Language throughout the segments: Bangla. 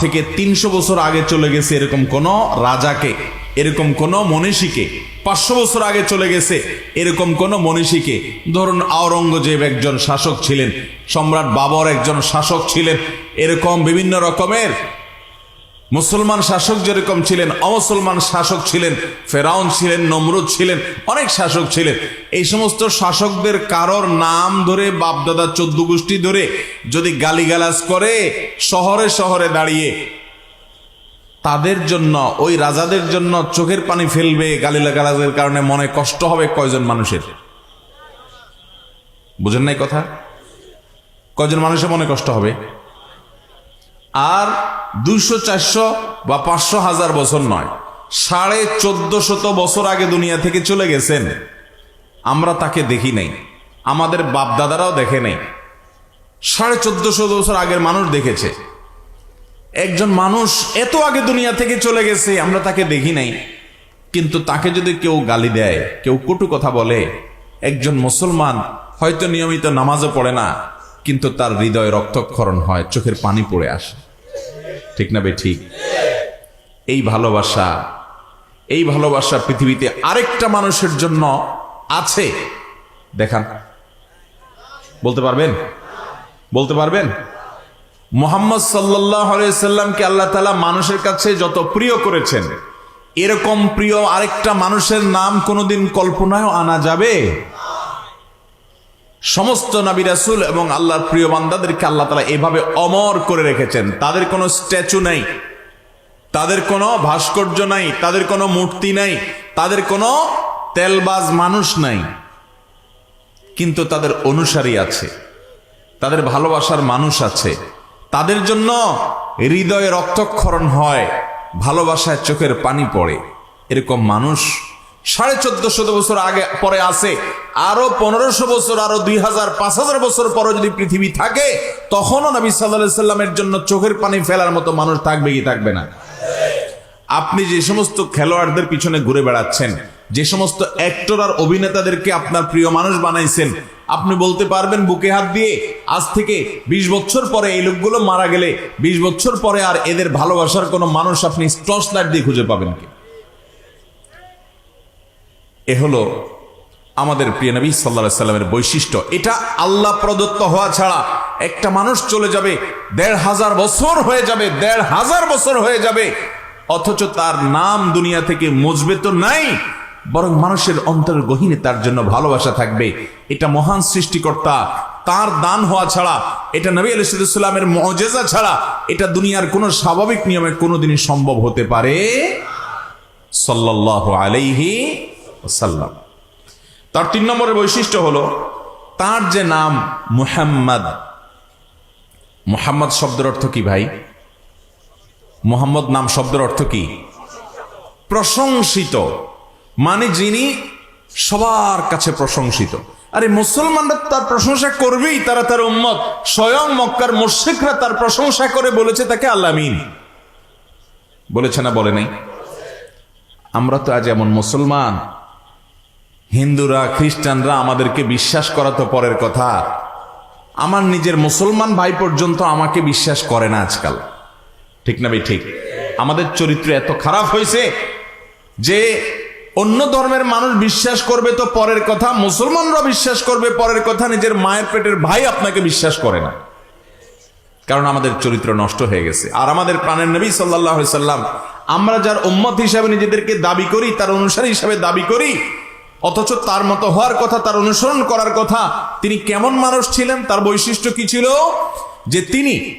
থেকে তিনশো বছর আগে চলে গেছে এরকম কোন রাজাকে, এরকম কোন মনীষীকে। পাঁচশো বছর আগে চলে গেছে এরকম কোন মনীষীকে। ধরুন আওরঙ্গজেব একজন শাসক ছিলেন, সম্রাট বাবর একজন শাসক ছিলেন, এরকম বিভিন্ন রকমের মুসলমান শাসক যেরকম ছিলেন, অমুসলমান শাসক ছিলেন, ফেরাউন ছিলেন, নমরুদ ছিলেন, অনেক শাসক ছিলেন। এই সমস্ত শাসকদের কারোর নাম ধরে, বাপদাদা চোদ্দ গোষ্ঠী ধরে যদি গালিগালাজ করে, শহরে শহরে দাঁড়িয়ে তাদের জন্য, ওই রাজাদের জন্য চোখের পানি ফেলবে গালিগালাজের কারণে মনে কষ্ট হবে কয়জন মানুষের? বুঝেন নাই কথা? কয়জন মানুষের মনে কষ্ট হবে? আর দুইশো চারশো বা পাঁচশো হাজার বছর নয়। সাড়ে চোদ্দ শত বছর আগে দুনিয়া থেকে চলে গেছেন। আমরা তাকে দেখি নাই। আমাদের বাপদাদারাও দেখে নাই। সাড়ে চোদ্দশো বছর আগের মানুষ দেখেছে। একজন মানুষ এত আগে দুনিয়া থেকে চলে গেছে, আমরা তাকে দেখি নাই। কিন্তু তাকে যদি কেউ গালি দেয়, কেউ কটু কথা বলে, একজন মুসলমান হয়তো নিয়মিত নামাজও পড়ে না, কিন্তু তার হৃদয় রক্তক্ষরণ হয়, চোখের পানি পড়ে আসে। ঠিক না ঠিক? এই ভালোবাসা এই ভালোবাসা পৃথিবীতে আরেকটা মানুষের জন্য আছে। দেখান। বলতে পারবেন? বলতে পারবেন? মোহাম্মদ সাল্লাহ সাল্লামকে আল্লাহ তালা মানুষের কাছে যত প্রিয় করেছেন, এরকম প্রিয় আরেকটা মানুষের নাম কোনোদিন কল্পনায় আনা যাবে? সমস্ত নবী রাসুল এবং আল্লাহর প্রিয় বান্দাদেরকে আল্লাহ তালা এভাবে অমর করে রেখেছেন। তাদের কোনো স্ট্যাচু নাই, তাদের কোনো ভাস্কর্য নাই, তাদের কোনো মূর্তি নাই, তাদের কোনো তেলবাজ মানুষ নাই। কিন্তু তাদের অনুসারী আছে, তাদের ভালোবাসার মানুষ আছে। তাদের জন্য হৃদয়ে রক্তক্ষরণ হয়, ভালোবাসায় চোখের পানি পড়ে। এরকম মানুষ সাড়ে চোদ্দশো বছর আগে পরে আছে। আরও পনেরোশো বছর, আরও দুই হাজার পাঁচ হাজার বছর পরে যদি পৃথিবী থাকে, তখনও নবী সাল্লাহ সাল্লামের জন্য চোখের পানি ফেলার মতো মানুষ থাকবে কি থাকবে না? আপনি যে সমস্ত খেলোয়াড়দের পিছনে ঘুরে বেড়াচ্ছেন, যে সমস্ত অ্যাক্টর আর অভিনেতাদেরকে আপনার প্রিয় মানুষ বানাইছেন, আপনি বলতে পারবেন বুকে হাত দিয়ে, আজ থেকে ২০ বছর পরে এই লোকগুলো মারা গেলে ২০ বছর পরে আর এদের ভালোবাসার কোনো মানুষ আপনি টর্চ লাইট দিয়ে খুঁজে পাবেন কি? এ হলো আমাদের প্রিয় নবী সাল্লা সাল্লামের বৈশিষ্ট্য। এটা আল্লাহ প্রদত্ত হওয়া ছাড়া একটা মানুষ চলে যাবে, দেড় হাজার বছর হয়ে যাবে, দেড় হাজার বছর হয়ে যাবে। অথচ তার নাম দুনিয়া থেকে মজবে তো নাই, বরং মানুষের অন্তর গহীনে তার জন্য ভালোবাসা থাকবে। এটা মহান সৃষ্টিকর্তা, তার দান হওয়া ছাড়া, এটা নবী আলাইসালামের মজেজা ছাড়া, এটা দুনিয়ার কোনো স্বাভাবিক নিয়মে কোনোদিনই সম্ভব হতে পারে। সাল্লাহ আলাইহি সাল্লাম। তার তিন নম্বরের বৈশিষ্ট্য হলো, তার যে নাম মুহাম্মদ মুহাম্মদ শব্দের অর্থ কি ভাই? মোহাম্মদ নাম শব্দের অর্থ কি? প্রশংসিত। মানে যিনি সবার কাছে প্রশংসিত। আরে মুসলমানরা তার প্রশংসা করবেই, তারা তার উম্মত। স্বয়ং মক্কার মুর্শিকরা তার প্রশংসা করে বলেছে তাকে আল্লামিন বলেছে না বলে নাই? আমরা তো আজ এমন মুসলমান হিন্দুরা, খ্রিস্টানরা আমাদেরকে বিশ্বাস করা তো পরের কথা। আমার নিজের মুসলমান ভাই পর্যন্ত আমাকে বিশ্বাস করে না আজকাল। ঠিক না ভাই? ঠিক। আমাদের চরিত্র এত খারাপ হয়েছে যে অন্য ধর্মের মানুষ বিশ্বাস করবে তো পরের কথা মুসলমানরা বিশ্বাস করবে পরের কথা, নিজের মায়ের পেটের ভাই আপনাকে বিশ্বাস করে না। কারণ আমাদের চরিত্র নষ্ট হয়ে গেছে। আর আমাদের প্রাণের নবী সাল্লাহ সাল্লাম, আমরা যার উম্মত হিসাবে নিজেদেরকে দাবি করি, তার অনুসারী হিসাবে দাবি করি অথচ তার মতো হওয়ার কথা, তার অনুসরণ করার কথা তিনি কেমন মানুষ ছিলেন, তার বৈশিষ্ট্য কি ছিল? যে তিনি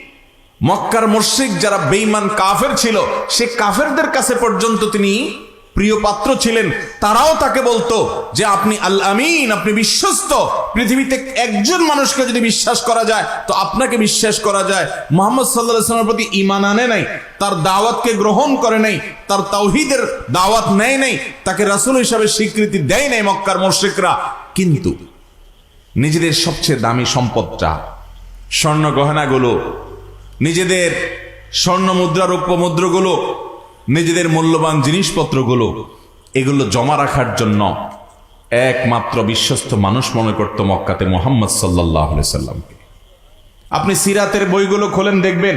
মক্কার মুর্শিক যারা বেইমান কাফের ছিল, সে কাফেরদের কাছে পর্যন্ত তিনি প্রিয় পাত্র ছিলেন, তারাও তাকে বলতো যে আপনি আল আমিন আপনি বিশ্বস্ত। পৃথিবীতে একজন মানুষকে যদি বিশ্বাস করা যায়, তো আপনাকে বিশ্বাস করা যায়। মোহাম্মদ সাল্লাহ সাল্লামের প্রতি ইমান আনে নাই, তার দাওয়াতকে গ্রহণ করে নাই, তার তাওহিদের দাওয়াত নেয় নাই, তাকে রাসুল হিসাবে স্বীকৃতি দেয় নাই মক্কার মুর্শিকরা কিন্তু নিজেদের সবচেয়ে দামি সম্পদটা, স্বর্ণ গহনাগুলো, নিজেদের স্বর্ণ মুদ্রা রৌপ্য মুদ্রগুলো নিজেদের মূল্যবান জিনিসপত্রগুলো এগুলো জমা রাখার জন্য একমাত্র বিশ্বস্ত মানুষ মনে করত মক্কাতে মোহাম্মদ সাল্লাহ আপনি সিরাতের বইগুলো খোলেন, দেখবেন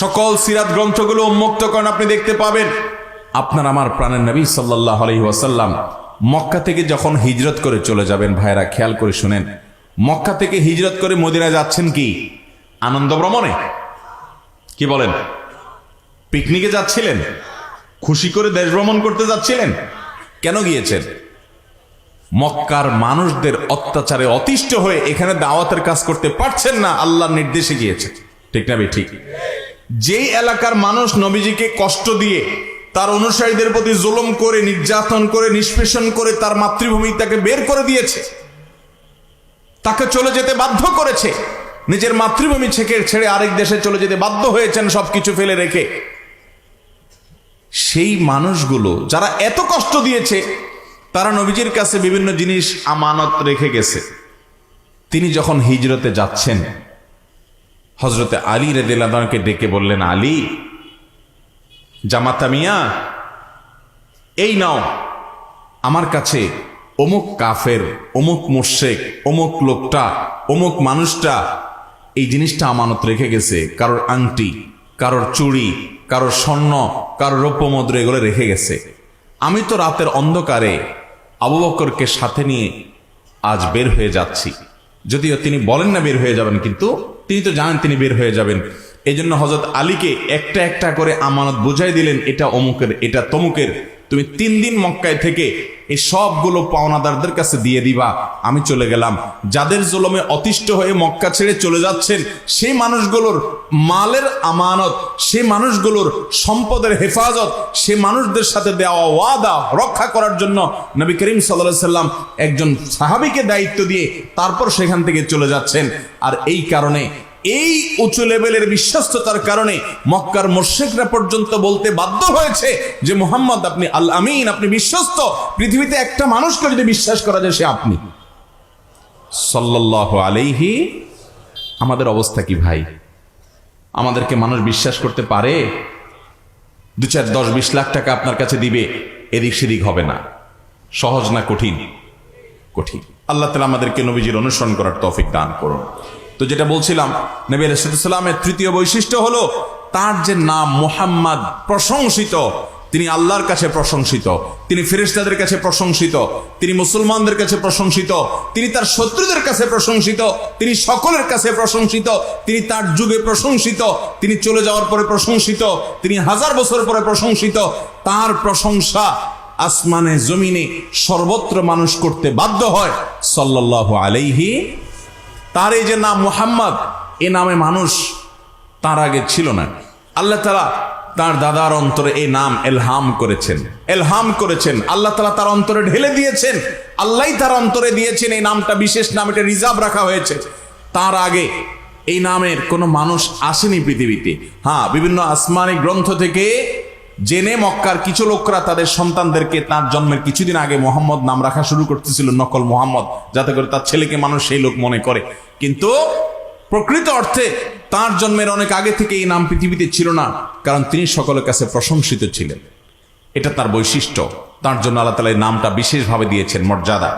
সকল সিরাত গ্রন্থগুলো উন্মুক্ত করেন, আপনি দেখতে পাবেন আপনার আমার প্রাণের নবী সাল্লাহ আলহি ওয়াসাল্লাম মক্কা থেকে যখন হিজরত করে চলে যাবেন ভাইরা খেয়াল করে শুনেন, মক্কা থেকে হিজরত করে মদিনা যাচ্ছেন কি? আনন্দ ভ্রমণে? কি বলেন? পিকনিকে যাচ্ছিলেন? খুশি করে দেশ ভ্রমণ করতে যাচ্ছিলেন? কেন গিয়েছেন? মক্কার মানুষদের অত্যাচারে অতিষ্ঠ হয়ে এখানে দাওয়াতের কাজ করতে পারছেন না, আল্লাহর নির্দেশে গিয়েছে ঠিক না ঠিক? যেই এলাকার মানুষ নবীজিকে কষ্ট দিয়ে তার অনুসারীদের প্রতি জুলুম করে, নির্যাতন করে, নিষ্পেষণ করে তার মাতৃভূমি তাকে বের করে দিয়েছে, তাকে চলে যেতে বাধ্য করেছে, নিজের মাতৃভূমি ছেড়ে আরেক দেশে চলে যেতে বাধ্য হয়েছেন, সবকিছু ফেলে রেখে। সেই মানুষগুলো যারা এত কষ্ট দিয়েছে, তারা নবীজির কাছে বিভিন্ন জিনিস আমানত রেখে গেছে। তিনি যখন হিজরতে যাচ্ছেন হজরতে আলী রেদিল্লাহকে ডেকে বললেন, আলী, জামাতা মিয়া, এই নাও, আমার কাছে অমুক কাফের, অমুক মোর্শেক অমুক লোকটা, অমুক মানুষটা, এই জিনিসটা আমানত রেখে গেছে। কারোর আংটি, কারোর চুড়ি কারোর স্বর্ণ, কারও রৌপ্য মুদ্রা এগুলো রেখে গেছে। আমি তো রাতের অন্ধকারে আবু বকরকে সাথে নিয়ে আজ বের হয়ে যাচ্ছি। যদিও তিনি বলেন না বের হয়ে যাবেন, কিন্তু তিনি তো জানেন তিনি বের হয়ে যাবেন। এই জন্য হজরত আলীকে একটা একটা করে আমানত বুঝাই দিলেন, এটা অমুকের, এটা তমুকের। তুমি তিন দিন মক্কায় থেকে এই সবগুলো পাওনাদারদের কাছে দিয়ে দিবা। আমি চলে গেলাম। যাদের জলমে অতিষ্ঠ হয়ে মক্কা ছেড়ে চলে যাচ্ছেন, সেই মানুষগুলোর মালের আমানত, সেই মানুষগুলোর সম্পদের হেফাজত সে মানুষদের সাথে দেওয়া ওয়াদা রক্ষা করার জন্য নবী করিম সাল্লাহ সাল্লাম একজন সাহাবিকে দায়িত্ব দিয়ে তারপর সেখান থেকে চলে যাচ্ছেন। আর এই কারণে এই উঁচু লেভেলের বিশ্বস্ততার কারণে মক্কার মোর্শেকরা পর্যন্ত বলতে বাধ্য হয়েছে যে মোহাম্মদ আপনি আল আমিন, আপনি বিশ্বস্ত। পৃথিবীতে একটা মানুষকে যদি বিশ্বাস করা যায় সে আপনি। সাল্লাহ আলাইহি, আমাদের অবস্থা কি ভাই? আমাদেরকে মানুষ বিশ্বাস করতে পারে? দু চার দশ বিশ লাখ টাকা আপনার কাছে দিবে, এদিক সেদিক হবে না। সহজ না কঠিন? কঠিন। আল্লাহ তালা আমাদেরকে নবীজির অনুসরণ করার তৌফিক দান করুন। তো যেটা বলছিলাম, নবী আলাইসালামের তৃতীয় বৈশিষ্ট্য হলো তার যে নাম মোহাম্মদ প্রশংসিত, তিনি আল্লাহর কাছে প্রশংসিত, তিনি ফেরেশতাদের কাছে প্রশংসিত, তিনি মুসলমানদের কাছে প্রশংসিত, তিনি তার শত্রুদের কাছে প্রশংসিত, তিনি সকলের কাছে প্রশংসিত, তিনি তার যুগে প্রশংসিত, তিনি চলে যাওয়ার পরে প্রশংসিত, তিনি হাজার বছর পরে প্রশংসিত, তার প্রশংসা আসমানে, জমিনে সর্বত্র মানুষ করতে বাধ্য হয় সাল্লাহ আলাইহি তার এই যে নাম মুহাম্মদ, এ নামে মানুষ তার আগে ছিল না। আল্লাহ তালা তার দাদার অন্তরে এই নাম এলহাম করেছেন। এলহাম করেছেন। আল্লাহ তালা তার অন্তরে ঢেলে দিয়েছেন। আল্লাহ তার অন্তরে দিয়েছেন। এই নামটা বিশেষ নাম, এটা রিজার্ভ রাখা হয়েছে। তার আগে এই নামের কোনো মানুষ আসেনি পৃথিবীতে। হ্যাঁ বিভিন্ন আসমানি গ্রন্থ থেকে জেনে মক্কার কিছু লোকরা তাদের সন্তানদেরকে তার জন্মের কিছুদিন আগে মোহাম্মদ নাম রাখা শুরু করতেছিল, নকল মোহাম্মদ, যাতে করে তার ছেলেকে মানুষ সেই লোক মনে করে। কিন্তু প্রকৃত অর্থে তার জন্মের অনেক আগে থেকে এই নাম পৃথিবীতে ছিল না, কারণ তিনি সকলের কাছে প্রশংসিত ছিলেন। এটা তার বৈশিষ্ট্য। তার জন্য আল্লাহ তালা নামটা বিশেষভাবে দিয়েছেন, মর্যাদা।